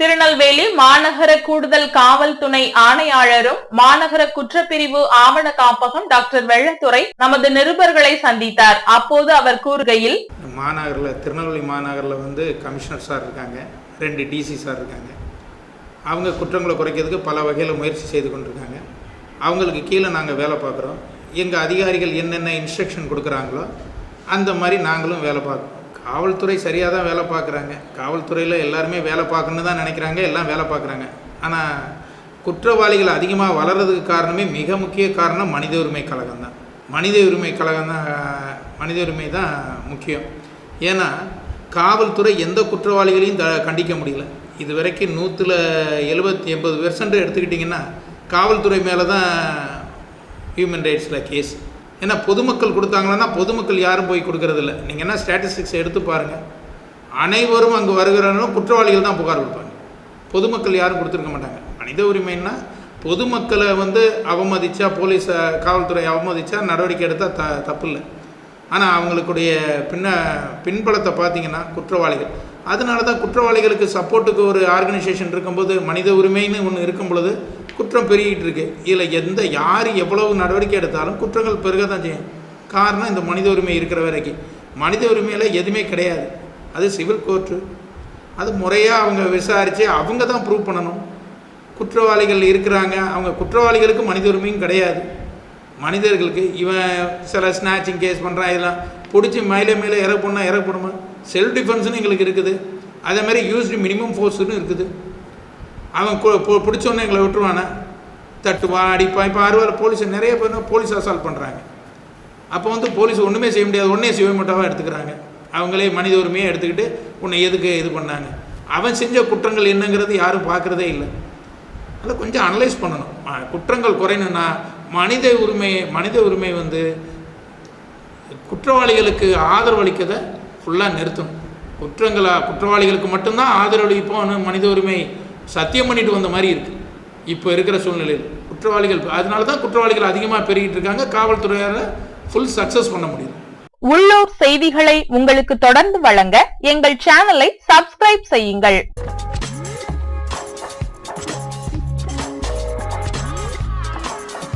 திருநெல்வேலி மாநகர கூடுதல் காவல் துணை ஆணையாளரும் மாநகர குற்றப்பிரிவு ஆவண காப்பகம் டாக்டர் வெள்ளத்துறை நமது நிருபர்களை சந்தித்தார். அப்போது அவர் கூறுகையில் மாநகரில் திருநெல்வேலி மாநகரில் வந்து கமிஷனர் சார் இருக்காங்க ரெண்டு டிசி சார் இருக்காங்க. அவங்க குற்றங்களை குறைக்கிறதுக்கு பல வகையில் முயற்சி செய்து கொண்டிருக்காங்க. அவங்களுக்கு கீழே நாங்கள் வேலை பார்க்குறோம். எங்கள் அதிகாரிகள் என்னென்ன இன்ஸ்ட்ரக்ஷன் கொடுக்குறாங்களோ அந்த மாதிரி நாங்களும் வேலை பார்க்குறோம். காவல்துறை சரியாக தான் வேலை பார்க்குறாங்க. காவல்துறையில் எல்லாருமே வேலை பார்க்கணுன்னு தான் நினைக்கிறாங்க எல்லாம் வேலை பார்க்குறாங்க. ஆனால் குற்றவாளிகள் அதிகமாக வளர்கிறதுக்கு காரணமே மிக முக்கிய காரணம் மனித உரிமை கழகம் தான். மனித உரிமை கழகம் தான் மனித உரிமை தான் முக்கியம். ஏன்னா காவல்துறை எந்த குற்றவாளிகளையும் த கண்டிக்க முடியல. இது வரைக்கும் நூற்றில் எழுபத்தி எண்பது பெர்சன்ட் எடுத்துக்கிட்டிங்கன்னா காவல்துறை மேலே தான் ஹியூமன் ரைட்ஸில் கேஸ் ஏன்னா பொதுமக்கள் கொடுத்தாங்கன்னா பொதுமக்கள் யாரும் போய் கொடுக்கறதில்ல. நீங்கள் என்ன ஸ்டாட்டிஸ்டிக்ஸ் எடுத்து பாருங்கள் அனைவரும் அங்கே வருகிறவங்களும் குற்றவாளிகள் தான் புகார் கொடுப்பாங்க. பொதுமக்கள் யாரும் கொடுத்துருக்க மாட்டாங்க. மனித உரிமைன்னா பொதுமக்களை வந்து அவமதித்தா போலீஸ் காவல்துறை அவமதித்தா நடவடிக்கை எடுத்தால் த தப்பு இல்லை ஆனால் அவங்களுக்குடைய பின்ன பின்பலத்தை பார்த்தீங்கன்னா குற்றவாளிகள். அதனால தான் குற்றவாளிகளுக்கு சப்போர்ட்டுக்கு ஒரு ஆர்கனைசேஷன் இருக்கும்போது மனித உரிமைன்னு ஒன்று இருக்கும் பொழுது குற்றம் பெருகிட்டு இருக்கு. இதில் எந்த யார் எவ்வளவு நடவடிக்கை எடுத்தாலும் குற்றங்கள் பெருக தான் செய்யும். காரணம் இந்த மனித உரிமை இருக்கிற வரைக்கும். மனித உரிமையில் எதுவுமே கிடையாது. அது சிவில் கோர்ட்டு. அது முறையாக அவங்க விசாரித்து அவங்க தான் ப்ரூவ் பண்ணணும். குற்றவாளிகள் இருக்கிறாங்க. அவங்க குற்றவாளிகளுக்கு மனித உரிமையும் கிடையாது. மனிதர்களுக்கு இவன் சில ஸ்நாச்சிங் கேஸ் பண்ணுறான் இதெல்லாம் பிடிச்சி மேலே மேலே இறப்புனா இறக்கப்படுமா செல்ஃப் டிஃபென்ஸ்னு எங்களுக்கு இருக்குது. அதே மாதிரி யூஸ்டு மினிமம் ஃபோர்ஸுன்னு இருக்குது. அவன் பிடிச்சோன்னே எங்களை விட்டுருவானே? தட்டுவான் அடிப்பான் இப்போ அறுவார் போலீஸ் நிறைய பேர் போலீஸ் அசால்ட் பண்ணுறாங்க அப்போ வந்து போலீஸ் ஒன்றுமே செய்ய முடியாது. ஒன்றே சிவமட்டாவாக எடுத்துக்கிறாங்க. அவங்களே மனித உரிமையை எடுத்துக்கிட்டு உன்னை எதுக்கு இது பண்ணாங்க? அவன் செஞ்ச குற்றங்கள் என்னங்கிறது யாரும் பார்க்குறதே இல்லை. அதை கொஞ்சம் அனலைஸ் பண்ணணும். குற்றங்கள் குறையணும்னா மனித உரிமை மனித உரிமை வந்து குற்றவாளிகளுக்கு ஆதரவளிக்கதை ஃபுல்லாக நிறுத்தணும். குற்றங்களா குற்றவாளிகளுக்கு மட்டும்தான் ஆதரவளிப்போம்னு மனித உரிமை சத்தியம் பண்ணிட்டு வந்த மாதிரி இருக்குது இப்போ இருக்கிற சூழ்நிலையில் குற்றவாளிகள் அதனால தான் குற்றவாளிகள் அதிகமாக பெருகிட்டு இருக்காங்க. காவல்துறையால் ஃபுல் சக்ஸஸ் பண்ண முடியுது. உள்ளூர் செய்திகளை உங்களுக்கு தொடர்ந்து வழங்க எங்கள் சேனலை சப்ஸ்கிரைப் செய்யுங்கள்.